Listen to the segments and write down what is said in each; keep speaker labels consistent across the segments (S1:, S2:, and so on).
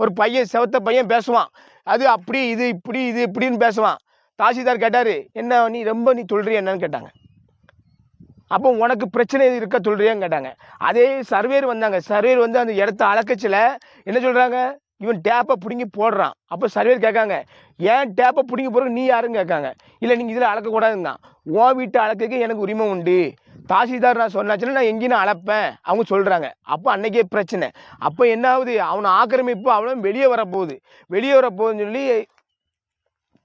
S1: ஒரு பையன் செவத்த பையன் பேசுவான். அது அப்படி இது இப்படி இது இப்படின்னு பேசுவான். தாசில்தார் கேட்டார் என்ன நீ ரொம்ப நீ சொல்றிய என்னன்னு? கேட்டாங்க. அப்போ உனக்கு பிரச்சனை எது இருக்க சொல்கிறியான்னு கேட்டாங்க. அதே சர்வேர் வந்தாங்க. சர்வேர் வந்து அந்த இடத்த அளக்கச்சில என்ன சொல்கிறாங்க இவன் டேப்பை பிடுங்கி போடுறான். அப்போ சர்வேர் கேட்காங்க ஏன் டேப்பை பிடுங்கி போடுற நீ யாருன்னு? கேட்காங்க. இல்லை நீங்கள் இதில் அளக்கக்கூடாதுங்க உன் வீட்டை அளக்கக்கு எனக்கு உரிமை உண்டு. தாசில்தார் நான் சொன்னாச்சுன்னா நான் எங்கேயும் நான் அவங்க சொல்கிறாங்க அப்போ அன்றைக்கே பிரச்சனை. அப்போ என்ன ஆகுது? அவனை ஆக்கிரமிப்பு அவனும் வெளியே வரப்போகுது. வெளியே வரப்போகுதுன்னு சொல்லி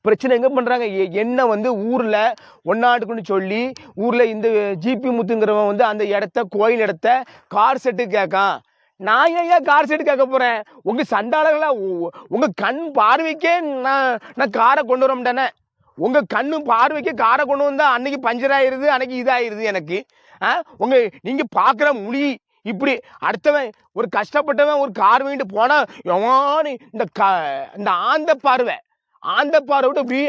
S1: பிரச்சனை எங்கே பண்ணுறாங்க என்ன வந்து ஊரில் ஒன்னாட்டுக்குன்னு சொல்லி ஊரில் இந்த ஜிபி முத்துங்கிறவன் வந்து அந்த இடத்த கோயில் இடத்த கார் செட்டு கேட்கான். நான் ஏன் ஏன் கார் செட்டு கேட்க போகிறேன் உங்கள் சண்டாளர்களாக உங்கள் கண் பார்வைக்கே நான் நான் காரை கொண்டு வர மாட்டேனே. உங்கள் கண்ணு பார்வைக்கு காரை கொண்டு வந்தால் அன்னைக்கு பஞ்சராயிருது அன்னைக்கு இதாயிருது எனக்கு. ஆ? உங்கள் நீங்கள் பார்க்குற மொழி இப்படி அடுத்தவன் ஒரு கஷ்டப்பட்டவன் ஒரு கார் வாங்கிட்டு போனால் எவானு இந்த க இந்த ஆந்த பார்வை ஆந்த பார்வை விட்டு இப்படி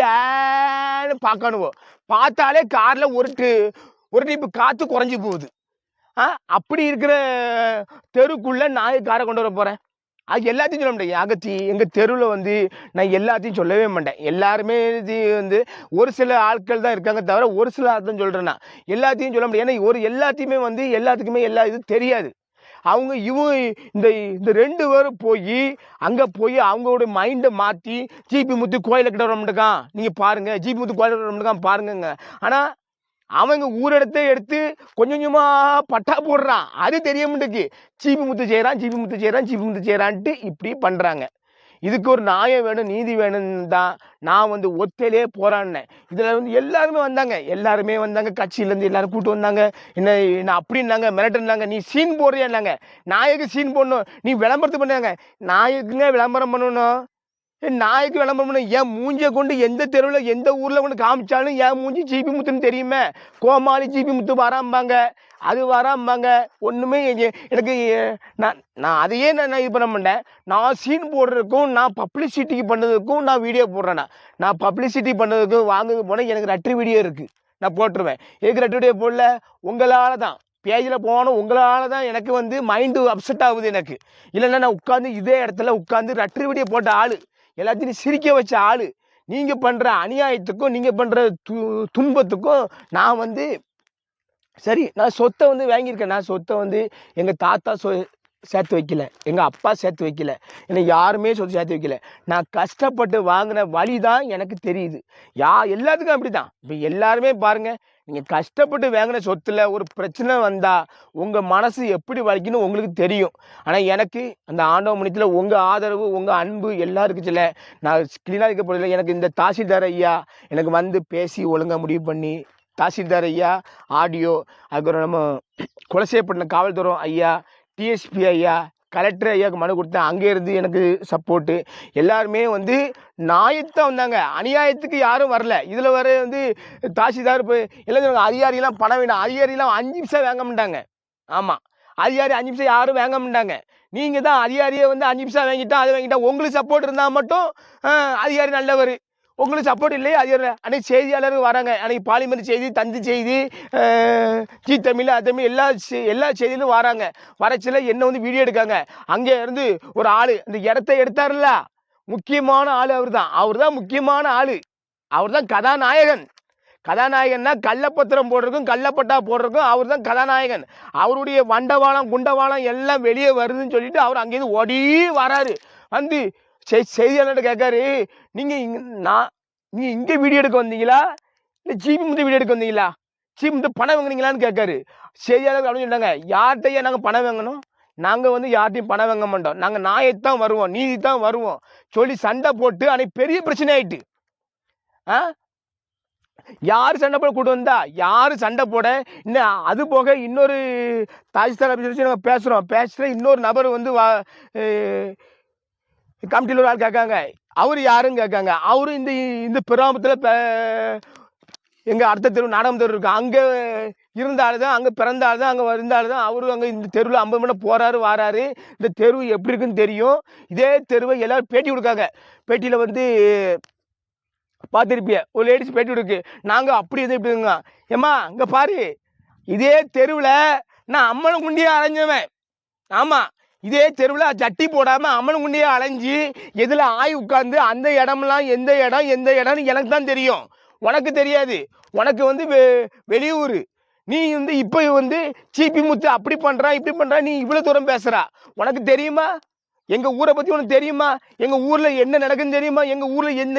S1: பார்க்கணுவோம் பார்த்தாலே காரில் ஒரு ஒரு டிப்பு காற்று குறைஞ்சி போகுது. ஆ? அப்படி இருக்கிற தெருக்குள்ளே நான் காரை கொண்டு வர போகிறேன் அது எல்லாத்தையும் சொல்ல மாட்டேன். அகத்தி எங்கள் தெருவில் வந்து நான் எல்லாத்தையும் சொல்லவே மாட்டேன். எல்லாருமே இது வந்து ஒரு சில ஆட்கள் தான் இருக்காங்க தவிர ஒரு சில ஆள் தான் சொல்கிறேன் நான். எல்லாத்தையும் சொல்ல முடியாது ஏன்னா ஒரு எல்லாத்தையுமே வந்து எல்லாத்துக்குமே எல்லா இதுவும் தெரியாது. அவங்க இவங்க இந்த இந்த ரெண்டு பேரும் போய் அங்கே போய் அவங்களோட மைண்டை மாற்றி ஜிபி முத்து கோயிலை கிட்ட வர மாட்டேக்கான் நீங்கள் பாருங்கள் ஜிபி முத்து கோயிலை கிட்ட வர மாட்டேக்கான் பாருங்கங்க. ஆனால் அவங்க ஊரிடத்தை எடுத்து கொஞ்சம் கொஞ்சமாக பட்டா போடுறான். அது தெரிய மாட்டேக்கு சீப்பு முத்து செய்கிறான் சீப்பு முத்து செய்கிறான் சீப்பு முத்து செய்கிறான்ட்டு இப்படி பண்ணுறாங்க இதுக்கு ஒரு நியாயம் வேணும் நீதி வேணும்னு தான் நான் வந்து ஒத்தையிலே போராடினேன். இதில் வந்து எல்லாருமே வந்தாங்க. எல்லாருமே வந்தாங்க. கட்சியிலேருந்து எல்லாரும் கூப்பிட்டு வந்தாங்க. என்ன என்ன அப்படின்னாங்க மிரட்டுனாங்க நீ சீன் போடுறியாங்க நாயக்கு சீன் போடணும். நீ விளம்பரத்து பண்ணாங்க. நாயக்குங்க விளம்பரம் பண்ணணும். நாய்க்கு விளம்பரம் பண்ண என் மூஞ்சியை கொண்டு எந்த தெருவில் எந்த ஊரில் கொண்டு காமிச்சாலும் என் மூஞ்சி ஜிபி முத்துன்னு தெரியுமே? கோமாளி ஜிபி முத்து வராம்பாங்க. அது வராம்பாங்க. ஒன்றுமே எனக்கு நான் நான் அதையே நான் நான் இது பண்ண மாட்டேன். நான் சீன் போடுறதுக்கும் நான் பப்ளிசிட்டிக்கு பண்ணதுக்கும் நான் வீடியோ போடுறேன்னா நான். பப்ளிசிட்டி பண்ணதுக்கும் வாங்க போனால் எனக்கு ரெட்டு வீடியோ இருக்குது நான் போட்டுருவேன். எதுக்கு ரெட்டு வீடியோ போடல? உங்களால் தான். பேஜில் போனோம் உங்களால் தான் எனக்கு வந்து மைண்டு அப்செட் ஆகுது எனக்கு. இல்லைன்னா நான் உட்காந்து இதே இடத்துல உட்காந்து ரெட்டு வீடியோ போட்ட ஆள். எல்லாத்தையும் சிரிக்க வச்ச ஆள். நீங்கள் பண்ணுற அநியாயத்துக்கும் நீங்கள் பண்ணுற து துன்பத்துக்கும் நான் வந்து சரி நான் சொத்தை வந்து வாங்கியிருக்கேன். நான் சொத்தை வந்து எங்கள் தாத்தா சொ சேர்த்து வைக்கல. எங்கள் அப்பா சேர்த்து வைக்கல. என்னை யாருமே சொத்து சேர்த்து வைக்கல. நான் கஷ்டப்பட்டு வாங்கின வழி தான் எனக்கு தெரியுது. யா எல்லாத்துக்கும் அப்படி தான் இப்போ எல்லாருமே பாருங்கள் நீங்கள் கஷ்டப்பட்டு வாங்கின சொத்தில் ஒரு பிரச்சனை வந்தால் உங்கள் மனசு எப்படி வலிக்கணும் உங்களுக்கு தெரியும். ஆனால் எனக்கு அந்த ஆண்டவ மனிதத்தில் உங்கள் ஆதரவு உங்கள் அன்பு எல்லாம் இருக்குச்சுல நான் கிளீனாக இருக்க போதில்லை எனக்கு இந்த தாசில்தார் ஐயா எனக்கு வந்து பேசி ஒழுங்காக முடிவு பண்ணி தாசில்தார் ஐயா ஆடியோ அதுக்கப்புறம் நம்ம கொலை காவல்துறை ஐயா டிஎஸ்பி ஐயா கலெக்டர் ஐயாவுக்கு மனு கொடுத்தேன். அங்கே இருந்து எனக்கு சப்போர்ட்டு எல்லாருமே வந்து நியாயத்தான் வந்தாங்க. அநியாயத்துக்கு யாரும் வரல. இதில் வர வந்து தாசில்தார் போய் எல்லாம் அதிகாரிலாம் பணம் வேண்டாம் அதிகாரிலாம் அஞ்சு நிமிஷம் வாங்க மாட்டாங்க. ஆமாம் அதிகாரி அஞ்சு நிமிஷம் யாரும் வாங்க மாட்டாங்க. நீங்கள் தான் அதிகாரியை வந்து அஞ்சு நிமிஷம் வாங்கிட்டா அதை வாங்கிட்டா உங்களுக்கு சப்போர்ட் இருந்தால் மட்டும் அதிகாரி நல்லவர். உங்களுக்கு சப்போர்ட் இல்லையே அது அன்னைக்கு செய்தியாளர் வராங்க. அன்னைக்கு பாலிமர் செய்தி தந்தி செய்தி ஜி தமிழ் அது தமிழ் எல்லா செ- எல்லா செய்தியிலும் வராங்க. வரச்சில என்ன வந்து வீடியோ எடுக்காங்க? அங்கே இருந்து ஒரு ஆள் இந்த இடத்த எடுத்தாருல்ல? முக்கியமான ஆள் அவர் தான் அவர் தான் முக்கியமான ஆள். அவர் தான் கதாநாயகன். கதாநாயகன்னா கள்ளப்பத்திரம் போடுறதுக்கும் கள்ளப்பட்டா போடுறதுக்கும் அவர் தான் கதாநாயகன். அவருடைய வண்டவாளம் குண்டவாளம் எல்லாம் வெளியே வருதுன்னு சொல்லிட்டு அவர் அங்கேருந்து ஓடி வராரு. வந்து செய் செய்தியாளர்கிட்ட கேட்காரு நீங்கள் இங்கே நான் நீங்கள் இங்கே வீடியோ எடுக்க வந்தீங்களா? இல்லை ஜிபி முந்தைய வீடியோ எடுக்க வந்தீங்களா? ஜிபி முந்தைய பணம் வாங்குனீங்களான்னு கேட்காரு செய்தியாளர் அப்படின்னு சொன்னாங்க. யார்கிட்டயே நாங்கள் பணம் வாங்கணும்? நாங்கள் வந்து யார்ட்டையும் பணம் வாங்க மாட்டோம். நாங்கள் நாயத்தான் வருவோம் நீதி தான் வருவோம். சொல்லி சண்டை போட்டு அன்னைக்கு பெரிய பிரச்சனை ஆயிட்டு. ஆ? யார் சண்டை போட கூட்டு வந்தா? யார் சண்டை போட? இன்னும் அது போக இன்னொரு தாஜ்தார் அப்படின்னு சொல்லி நாங்கள் பேசுகிறோம் பேசுகிற இன்னொரு நபர் வந்து வா கமிட்டியில் ஒரு ஆள் கேட்காங்க. அவர் யாருன்னு கேட்காங்க. அவரும் இந்த இந்த பிராமத்தில் எங்கள் அடுத்த தெரு நாடகம் தெரு இருக்கு. அங்கே இருந்த ஆள் தான் அங்கே பிறந்த ஆள் தான் அங்கே இருந்த ஆள் தான். அவரும் அங்கே இந்த தெருவில் ஐம்பது மணி போகிறாரு வாராரு. இந்த தெரு எப்படி இருக்குன்னு தெரியும். இதே தெருவை எல்லோரும் பேட்டி கொடுக்காங்க. பேட்டியில் வந்து பார்த்துருப்பிய ஒரு லேடிஸ் பேட்டி கொடுக்கு. நாங்கள் அப்படி இது இப்படிங்க ஏம்மா இங்கே பாரு. இதே தெருவில் நான் அம்மனை குண்டியாக அரைஞ்சவன் ஆமாம் இதே தெருவில் சட்டி போடாமல் அம்மன் குண்டியே அலைஞ்சு எதில் ஆய் உட்காந்து அந்த இடம்லாம் எந்த இடம் எந்த இடம்னு எனக்கு தான் தெரியும். உனக்கு தெரியாது. உனக்கு வந்து வெ வெளியூர். நீ வந்து இப்போ வந்து சீப்பி முத்து அப்படி பண்ணுறான் இப்படி பண்ணுறா நீ இவ்வளோ தூரம் பேசுகிறா உனக்கு தெரியுமா? எங்கள் ஊரை பற்றி உனக்கு தெரியுமா? எங்கள் ஊரில் என்ன நடக்குன்னு தெரியுமா? எங்கள் ஊரில் எந்த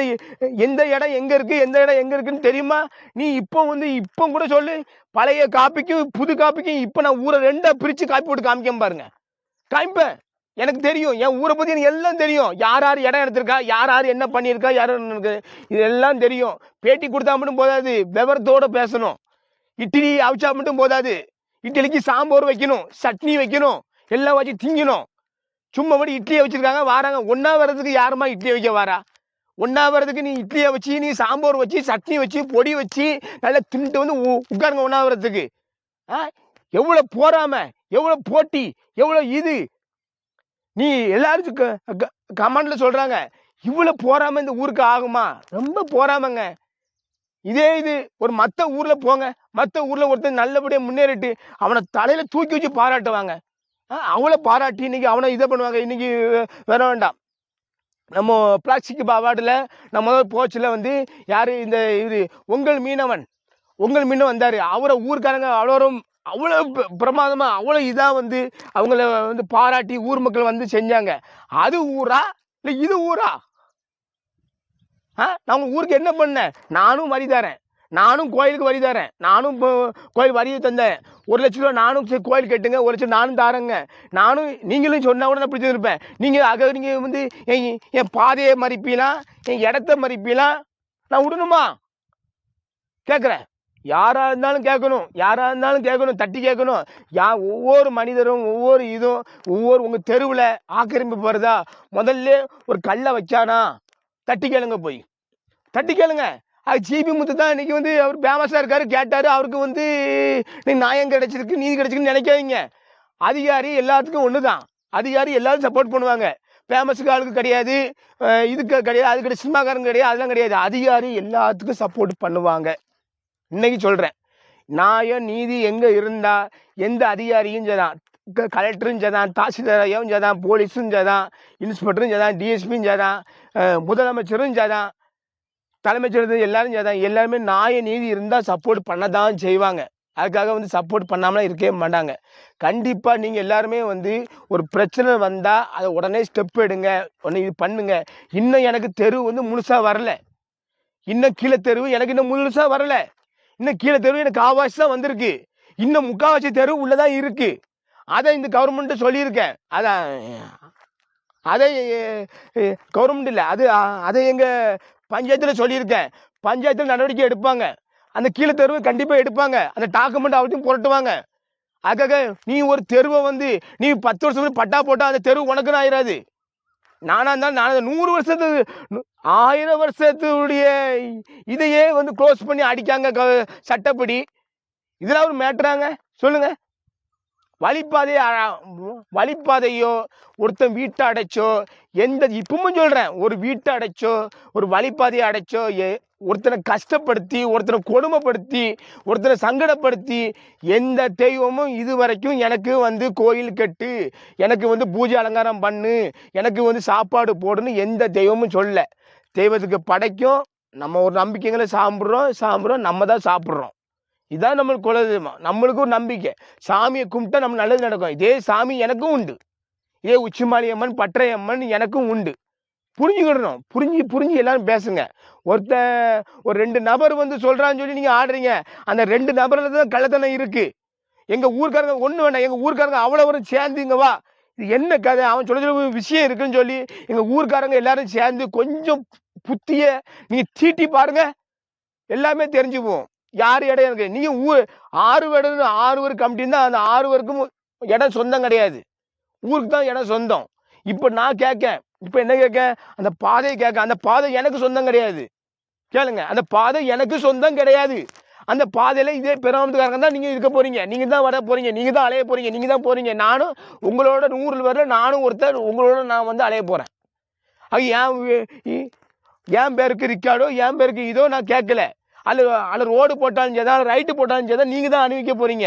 S1: எந்த இடம் எங்கே இருக்குது எந்த இடம் எங்கே இருக்குன்னு தெரியுமா? நீ இப்போ வந்து இப்போ கூட சொல்லு. பழைய காப்பிக்கும் புது காப்பிக்கும் இப்போ நான் ஊரை ரெண்டாக பிரித்து காப்பி போட்டு காமிக்க பாருங்கள் காமிப்பேன் எனக்கு தெரியும். என் ஊரை பற்றி எனக்கு எல்லாம் தெரியும். யார் யார் இடம் எடுத்திருக்கா? யார் யார் என்ன பண்ணியிருக்கா? யார் என்ன இது எல்லாம் தெரியும். பேட்டி கொடுத்தா மட்டும் போதாது. விவரத்தோடு பேசணும். இட்லி அவிச்சா மட்டும் போதாது. இட்லிக்கு சாம்பார் வைக்கணும். சட்னி வைக்கணும். எல்லாம் வச்சு திங்கணும். சும்மா மட்டும் இட்லியை வச்சுருக்காங்க. வாராங்க. ஒன்றா வர்றதுக்கு யாருமா இட்லி வைக்க வாரா? ஒன்றா வர்றதுக்கு நீ இட்லியை வச்சு நீ சாம்பார் வச்சு சட்னி வச்சு பொடி வச்சு நல்லா தின்ட்டு வந்து உ- உட்காருங்க ஒன்றா வர்றதுக்கு. ஆ? எவ்வளோ போகாமல் எவ்வளோ போட்டி எவ்வளோ இது? நீ எல்லாரும் கமெண்ட்ல சொல்கிறாங்க இவ்வளோ போகாமல் இந்த ஊருக்கு ஆகுமா? ரொம்ப போகாமங்க இதே இது ஒரு மற்ற ஊரில் போங்க மற்ற ஊரில் ஒருத்தர் நல்லபடியாக முன்னேறிட்டு அவனை தலையில் தூக்கி வச்சு பாராட்டுவாங்க. ஆ, அவளை பாராட்டி இன்னைக்கு அவனை இதை பண்ணுவாங்க இன்னைக்கு வேற வேண்டாம். நம்ம பிளாஸ்டிக் அவார்டில் நம்ம போச்சில் வந்து யார் இந்த இது உங்கள் மீனவன் உங்கள் மீனவன் வந்தார் அவரை ஊருக்காரங்க அவ்வளோரும் அவ்வளோ ப- அவ்வளோ இதாக வந்து அவங்கள வந்து பாராட்டி ஊர் மக்கள் வந்து செஞ்சாங்க. அது ஊரா? இல்லை இது ஊரா? ஆ? நான் ஊருக்கு என்ன பண்ணேன் நானும் வரி தரேன். நானும் கோயிலுக்கு வரி தரேன். நானும் கோயில் வரியை தந்தேன். ஒரு லட்ச ரூபா நானும் சரி கோயில் கட்டுங்க. ஒரு லட்சம் நானும் தரேங்க. நானும் நீங்களும் சொன்னால் கூட நான் பிடிச்சி இருப்பேன். நீங்கள் அக நீங்கள் வந்து என் என் பாதையை மறிப்பீலாம் என் இடத்த மறிப்பீலாம் நான் விடணுமா கேட்குறேன். யாராக இருந்தாலும் கேட்கணும் யாராக இருந்தாலும் கேட்கணும் தட்டி கேட்கணும். யா ஒவ்வொரு மனிதரும் ஒவ்வொரு இதுவும் ஒவ்வொரு உங்கள் தெருவில் ஆக்கிரமிப்பு போகிறதா முதல்ல ஒரு கல்லை வச்சானா? தட்டி கேளுங்க போய். தட்டி கேளுங்க. அது ஜிபி முத்து தான் இன்றைக்கி வந்து அவர் ஃபேமஸாக இருக்கார். கேட்டார் அவருக்கு வந்து நீ நியாயம் கிடச்சிருக்கு நீதி கிடச்சிருக்குன்னு நினைக்காதீங்க. அதிகாரி எல்லாத்துக்கும் ஒன்று தான் அதிகாரி எல்லாரும் சப்போர்ட் பண்ணுவாங்க. ஃபேமஸுக்கு ஆளுக்கு கிடையாது இதுக்கு கிடையாது அது கிடையாது சினிமாக்காரங்க கிடையாது அதெல்லாம் கிடையாது. அதிகாரி எல்லாத்துக்கும் சப்போர்ட் பண்ணுவாங்க. இன்னைக்கு சொல்கிறேன் நியாயம் நீதி எங்கே இருந்தால் எந்த அதிகாரியும் சரிதான் க- கலெக்டரும் சரிதான் தாசில்தாரையும் சரிதான் போலீஸும் சரிதான் இன்ஸ்பெக்டரும் சரிதான் டிஎஸ்பியும் சரிதான் முதலமைச்சரும் சரிதான் தலைமைச்சர் எல்லாரும் சரிதான் எல்லாருமே நியாய நீதி இருந்தால் சப்போர்ட் பண்ண தான் செய்வாங்க. அதுக்காக வந்து சப்போர்ட் பண்ணாமலாம் இருக்கவே மாட்டாங்க. கண்டிப்பாக நீங்கள் எல்லாருமே வந்து ஒரு பிரச்சனை வந்தால் அதை உடனே ஸ்டெப் எடுங்க உடனே இது பண்ணுங்க. இன்னும் எனக்கு தெரு வந்து முழுசாக வரல. இன்னும் கீழே தெருவு எனக்கு இன்னும் முழுசாக வரலை. இன்னும் கீழே தெருவு எனக்கு காவாசி தான் வந்திருக்கு. இன்னும் முக்காவாசி தெரு உள்ளதான் இருக்கு. அதை இந்த கவர்மெண்ட்டு சொல்லியிருக்கேன். அதான் அதை கவர்மெண்ட் இல்லை அது அதை எங்கள் பஞ்சாயத்தில் சொல்லியிருக்கேன். பஞ்சாயத்தில் நடவடிக்கை எடுப்பாங்க. அந்த கீழே தெருவை கண்டிப்பாக எடுப்பாங்க. அந்த டாக்குமெண்ட் அவர்கிட்டையும் புரட்டுவாங்க. அதுக்காக நீ ஒரு தெருவை வந்து நீ பத்து வருஷம் பட்டா போட்டால் அந்த தெருவு உனக்குன்னு ஆயிராது. நானாக இருந்தாலும் நான் நூறு வருஷத்து ஆயிரம் வருஷத்துடைய இதையே வந்து க்ளோஸ் பண்ணி அடிக்காங்க க- சட்டப்படி. இதெல்லாம் ஒரு மேட்ராங்க சொல்லுங்கள் வழிப்பாதையை அ- வழிப்பாதையோ ஒருத்தன் வீட்டை அடைச்சோ எந்த இப்பவும் சொல்கிறேன் ஒரு வீட்டை அடைச்சோ ஒரு வழிப்பாதையை அடைச்சோ எ ஒருத்தனை கஷ்டப்படுத்தி ஒருத்தனை கொடுமைப்படுத்தி ஒருத்தனை சங்கடப்படுத்தி எந்த தெய்வமும் இது வரைக்கும் எனக்கு வந்து கோயில் கட்டு எனக்கு வந்து பூஜை அலங்காரம் பண்ணு எனக்கு வந்து சாப்பாடு போடுன்னு எந்த தெய்வமும் சொல்ல. தெய்வத்துக்கு படைக்கும் நம்ம ஒரு நம்பிக்கைகளை சாப்பிட்றோம் சாப்பிட்றோம் நம்ம தான் சாப்பிட்றோம். இதான் நம்மளுக்கு குலதெய்வம் நம்மளுக்கும் ஒரு நம்பிக்கை. சாமியை கும்பிட்டா நம்ம நல்லது நடக்கும். இதே சாமி எனக்கும் உண்டு. இதே உச்சிமாலியம்மன் பற்றையம்மன் எனக்கும் உண்டு. புரிஞ்சுக்கிடணும். புரிஞ்சு புரிஞ்சு எல்லாரும் பேசுங்க. ஒருத்தன் ஒரு ரெண்டு நபர் வந்து சொல்கிறான்னு சொல்லி நீங்கள் ஆடுறீங்க. அந்த ரெண்டு நபரில் தான் கள்ளத்தனம் இருக்குது எங்கள் ஊர்க்காரங்க ஒன்று வேண்டாம் எங்கள் ஊர்க்காரங்க அவ்வளோ ஒரு சேர்ந்துங்க வா. இது என்ன கதை? அவன் சொல்ல சொல்ல ஒரு விஷயம் இருக்குன்னு சொல்லி எங்கள் ஊர்க்காரங்க எல்லாரும் சேர்ந்து கொஞ்சம் புத்திய நீங்கள் தீட்டி பாருங்கள் எல்லாமே தெரிஞ்சு யார் இடம் எனக்கு? நீங்கள் ஊர் ஆறு இடம் ஆறு பேர் கமிட்டின்னு தான் அந்த ஆறு பேருக்கும் இடம் சொந்தம் கிடையாது. ஊருக்கு தான் இடம் சொந்தம். இப்போ நான் கேட்கேன். இப்போ என்ன கேட்கேன்? அந்த பாதையை கேட்க அந்த பாதை எனக்கு சொந்தம் கிடையாது. கேளுங்க. அந்த பாதை எனக்கு சொந்தம் கிடையாது. அந்த பாதையில் இதே பெருமாமத்துக்காரங்க தான் நீங்கள் இருக்க போகிறீங்க நீங்கள் தான் வர போகிறீங்க நீங்கள் தான் அலைய போகிறீங்க நீங்கள் தான் போகிறீங்க நானும் உங்களோட நூறு வரல நானும் ஒருத்தர் உங்களோட நான் வந்து அலைய போகிறேன் அது ஏன் இ- என் பேருக்கு ரிக்கார்டோ என் பேருக்கு இதோ? நான் கேட்கல. அல்ல அதில் ரோடு போட்டாலும் சரி தான் ரைட்டு போட்டாலும் சரி நீங்கள் தான் அணிவிக்க போகிறீங்க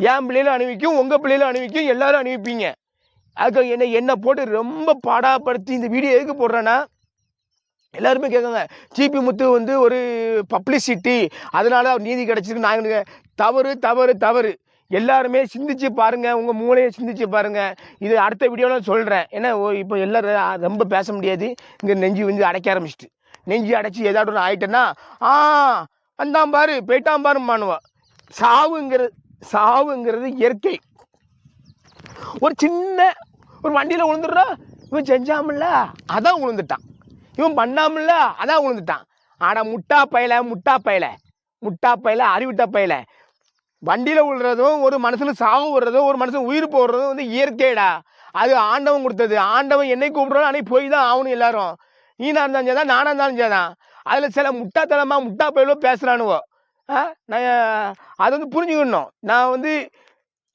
S1: என் பிள்ளைகளும் அணிவிக்கும் உங்கள் பிள்ளைகளும் அணிவிக்கும் எல்லோரும் அணிவிப்பீங்க. அதுக்கு என்னை என்னை போட்டு ரொம்ப பாடாப்படுத்தி இந்த வீடியோ எதுக்கு போடுறேன்னா எல்லாருமே கேட்குங்க ஜிபி முத்து வந்து ஒரு பப்ளிசிட்டி அதனால் அவர் நீதி கிடச்சிருக்கு. நான் தவறு தவறு தவறு. எல்லாருமே சிந்திச்சு பாருங்கள் உங்கள் மூளையை சிந்திச்சு பாருங்கள் இது அடுத்த வீடியோவில் சொல்கிறேன் ஏன்னா ஓ- இப்போ எல்லோரும் ரொம்ப பேச முடியாது. இங்கே நெஞ்சு வந்து அடைக்க ஆரம்பிச்சிட்டு. நெஞ்சு அடைச்சி ஏதாவது ஒன்று ஆயிட்டேன்னா ஆ வந்தான் பாரு போயிட்டான் பாருமானுவா சாவுங்கிறது சாவுங்கிறது இயற்கை. ஒரு சின்ன ஒரு வண்டியில் விழுந்துடுறா இவன் செஞ்சாமல்ல அதான் விழுந்துட்டான் இவன் பண்ணாமல்ல அதான் விழுந்துட்டான் ஆனால் முட்டா பயல முட்டா பயல. முட்டா பயல அறிவிட்டா பயல. வண்டியில் விழுறதும் ஒரு மனசில் சாவு விடுறதும் ஒரு மனுஷன் உயிர் போடுறதும் வந்து இயற்கைடா. அது ஆண்டவன் கொடுத்தது. ஆண்டவன் என்னை கூப்பிடுறோம் அன்னைக்கு போய் தான் ஆகணும் எல்லாரும். நீனா இருந்தாலும் சரிதான் நானாக இருந்தாலும் சரிதான். அதில் சில முட்டாத்தனமாக முட்டா பயிலோ பேசுகிறானுவோ நான் அது வந்து புரிஞ்சுக்கணும். நான் வந்து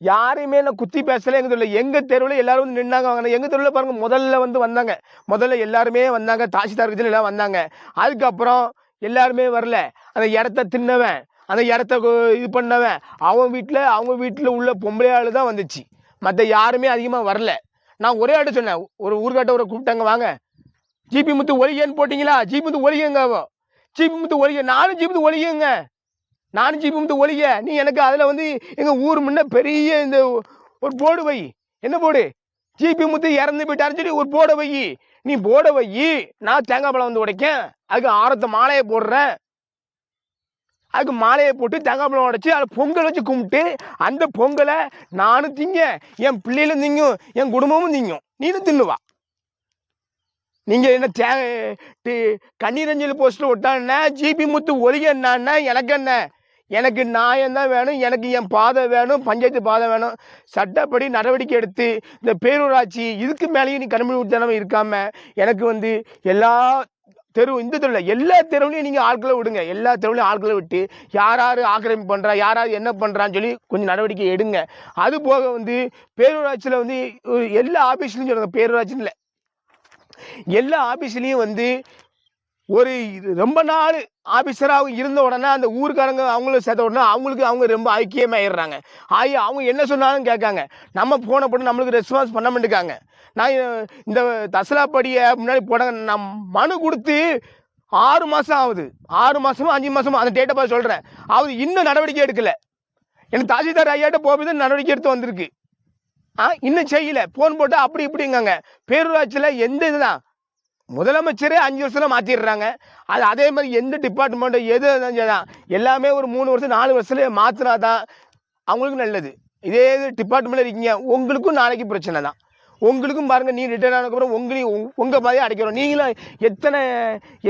S1: யாரையுமே நான் குத்தி பேசல எங்கள் தெருவில் எங்கள் தெருவில் எல்லோரும் வந்து நின்னாங்க வாங்கினா எங்கள் தெருவில் பாருங்க முதல்ல வந்து வந்தாங்க. முதல்ல எல்லாருமே வந்தாங்க தாசிதார் கட்சியில் எல்லாம் வந்தாங்க. அதுக்கப்புறம் எல்லாருமே வரல. அந்த இடத்த தின்னவன் அந்த இடத்த இது பண்ணவன் அவன் வீட்டில் அவங்க வீட்டில் உள்ள பொம்பளை ஆள் தான் வந்துச்சு. மற்ற யாருமே அதிகமாக வரல. நான் ஒரே ஆட்ட சொன்னேன். ஒரு ஊர்காட்ட ஒரு கூப்பிட்டாங்க வாங்க. ஜிபி முத்து ஒலிகன்னு போட்டிங்களா? ஜிபி முத்து ஒலிகங்க ஜிபி முத்து ஒலிக நானும் ஜிபி முத்து ஒலிகங்க நானும் ஜிபி முத்து ஒலிக நீ எனக்கு அதில் வந்து எங்கள் ஊர் முன்ன பெரிய இந்த ஒரு போர்டு வை. என்ன போர்டு ஜிபி முத்து இறந்து போயிட்டாருன்னு சொல்லி ஒரு போர்டை வை. நீ போர்டை வை. நான் தேங்காய் பழம் வந்து உடைக்கேன். அதுக்கு ஆரத்தை மாலையை போடுறேன். அதுக்கு மாலையை போட்டு தேங்காய் பழம் உடைச்சி அதில் பொங்கல் வச்சு கும்பிட்டு அந்த பொங்கலை நானும் திங்க. என் பிள்ளைகளும் திங்கும் என் குடும்பமும் திங்கும். நீனும் தின்னுவா. நீங்கள் என்ன தே டி- கண்ணீரஞ்சல் போஸ்ட்டில் விட்டான்னா ஜிபி முத்து ஒலிக என்னன்னா எனக்கு என்ன? எனக்கு நியாயம் தான் வேணும் எனக்கு என் பாதை வேணும் பஞ்சாயத்து பாதை வேணும். சட்டப்படி நடவடிக்கை எடுத்து இந்த பேரூராட்சி இதுக்கு மேலேயும் நீ கண்மூடித்தனம் இருக்காமல் எனக்கு வந்து எல்லா தெரு இந்த தெருவில் எல்லா தெருவுலையும் நீங்கள் ஆட்களை விடுங்க. எல்லா தெருவிலையும் ஆட்களை விட்டு யார் யார் ஆக்கிரமிப்பு பண்ணுறா யார் யார் என்ன பண்ணுறான்னு சொல்லி கொஞ்சம் நடவடிக்கை எடுங்க. அது போக வந்து பேரூராட்சியில் வந்து ஒரு எல்லா ஆஃபீஸ்லையும் சொல்லுங்கள் பேரூராட்சின்னு இல்லை. எல்லா ஆஃபீஸ்லேயும் வந்து ஒரு இது ரொம்ப நாள் ஆஃபீஸராக இருந்த உடனே அந்த ஊருக்காரங்க அவங்களும் சேர்த்த உடனே அவங்களுக்கு அவங்க ரொம்ப ஐக்கியமாயிடுறாங்க. ஆகி அவங்க என்ன சொன்னாலும் கேட்காங்க. நம்ம ஃபோனை போட்டு நம்மளுக்கு ரெஸ்பான்ஸ் பண்ண மாட்டேங்காங்க. நான் இந்த தசலாப்படியை முன்னாடி போட நான் மனு கொடுத்து ஆறு மாதம் ஆகுது. ஆறு மாதமும் அஞ்சு மாதமும் அந்த டேட்டை பார்த்து சொல்கிறேன் அவர் இன்னும் நடவடிக்கை எடுக்கலை. எனக்கு தாசில்தார் ஐயாட்ட போகும்போது நடவடிக்கை எடுத்து வந்திருக்கு. இன்னும் செய்யல. ஃபோன் போட்டு அப்படி இப்படிங்காங்க. பேரூராட்சியில் எந்த இதுதான்? முதலமைச்சரே அஞ்சு வருஷத்துல மாற்றிடுறாங்க அது அதே மாதிரி எந்த டிபார்ட்மெண்ட்டு எது இருந்தாலும் எல்லாமே ஒரு மூணு வருஷம் நாலு வருஷத்துல மாற்றினா தான் அவங்களுக்கும் நல்லது. இதே இது டிபார்ட்மெண்ட்டில் இருக்கீங்க. உங்களுக்கும் நாளைக்கு பிரச்சனை தான். உங்களுக்கும் பாருங்கள் நீ ரிட்டர்ன் ஆனதுக்கப்புறம் உங்களையும் உங்கள் உங்க மாதிரியே அடைக்கிறோம். நீங்களும் எத்தனை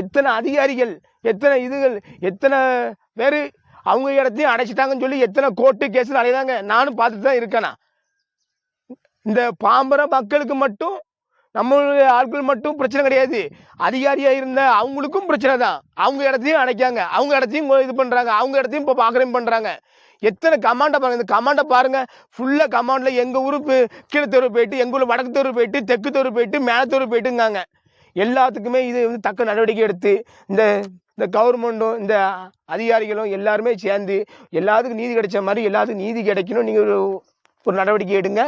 S1: எத்தனை அதிகாரிகள் எத்தனை இதுகள் எத்தனை பேர் அவங்க இடத்தையும் அடைச்சிட்டாங்கன்னு சொல்லி எத்தனை கோர்ட்டு கேஸ் அலையுதாங்க நானும் பார்த்துட்டு தான் இருக்கேனா? இந்த பாம்பர மக்களுக்கு மட்டும் நம்மளுடைய ஆட்கள் மட்டும் பிரச்சனை கிடையாது. அதிகாரியாக இருந்த அவங்களுக்கும் பிரச்சனை தான். அவங்க இடத்தையும் அடைக்காங்க அவங்க இடத்தையும் இது பண்ணுறாங்க அவங்க இடத்தையும் இப்போ ஆக்கிரமி பண்ணுறாங்க எத்தனை கமாண்டை பாருங்கள் இந்த கமாண்டை பாருங்கள் ஃபுல்லாக கமாண்டில் எங்கள் ஊர் கீழே தெரு போயிட்டு எங்கள் ஊர் வடக்கு தெரு போயிட்டு தெற்கு தெரு போயிட்டு மேல தெரு போயிட்டுங்காங்க. எல்லாத்துக்குமே இது வந்து தக்க நடவடிக்கை எடுத்து இந்த இந்த கவர்மெண்ட்டும் இந்த அதிகாரிகளும் எல்லாருமே சேர்ந்து எல்லாத்துக்கும் நீதி கிடைச்ச மாதிரி எல்லாத்துக்கும் நீதி கிடைக்கணும். நீங்கள் ஒரு ஒரு நடவடிக்கை எடுங்க.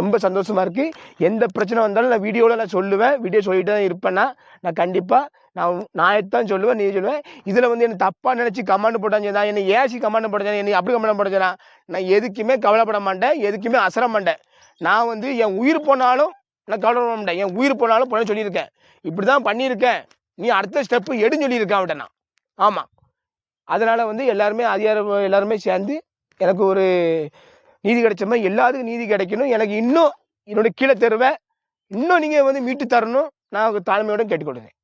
S1: ரொம்ப சந்தோஷமாக இருக்குது எந்த பிரச்சனை வந்தாலும் நான் வீடியோவில் நான் சொல்லுவேன். வீடியோ சொல்லிட்டு தான் இருப்பேன்னா நான் கண்டிப்பாக நான் நான் தான் சொல்லுவேன் நீ சொல்லுவேன். இதில் வந்து என்னை தப்பாக நினச்சி கமாண்ட் போட்டாங்க என்னை ஏசி கமாண்ட் போட்டாங்க என்னை அப்படி கமாண்ட் போட்டாங்க நான் எதுக்குமே கவலைப்பட மாட்டேன். எதுக்குமே அசர மாட்டேன். நான் வந்து என் உயிர் போனாலும் நான் கவலைப்பட மாட்டேன். என் உயிர் போனாலும் போன சொல்லியிருக்கேன். இப்படி தான் பண்ணியிருக்கேன். நீ அடுத்த ஸ்டெப்பு எடுன்னு சொல்லியிருக்கேன் அவன்கிட்ட நான். ஆமாம் அதனால் வந்து எல்லாருமே அதிகாரம் எல்லாருமே சேர்ந்து எனக்கு ஒரு நீதி கிடைச்ச மாதிரி எல்லாத்துக்கும் நீதி கிடைக்கணும். எனக்கு இன்னும் என்னோட கீழே தெருவை இன்னும் நீங்கள் வந்து மீட்டு தரணும். நான் தாழ்மையோட கேட்டுக்கொள்கிறேன்.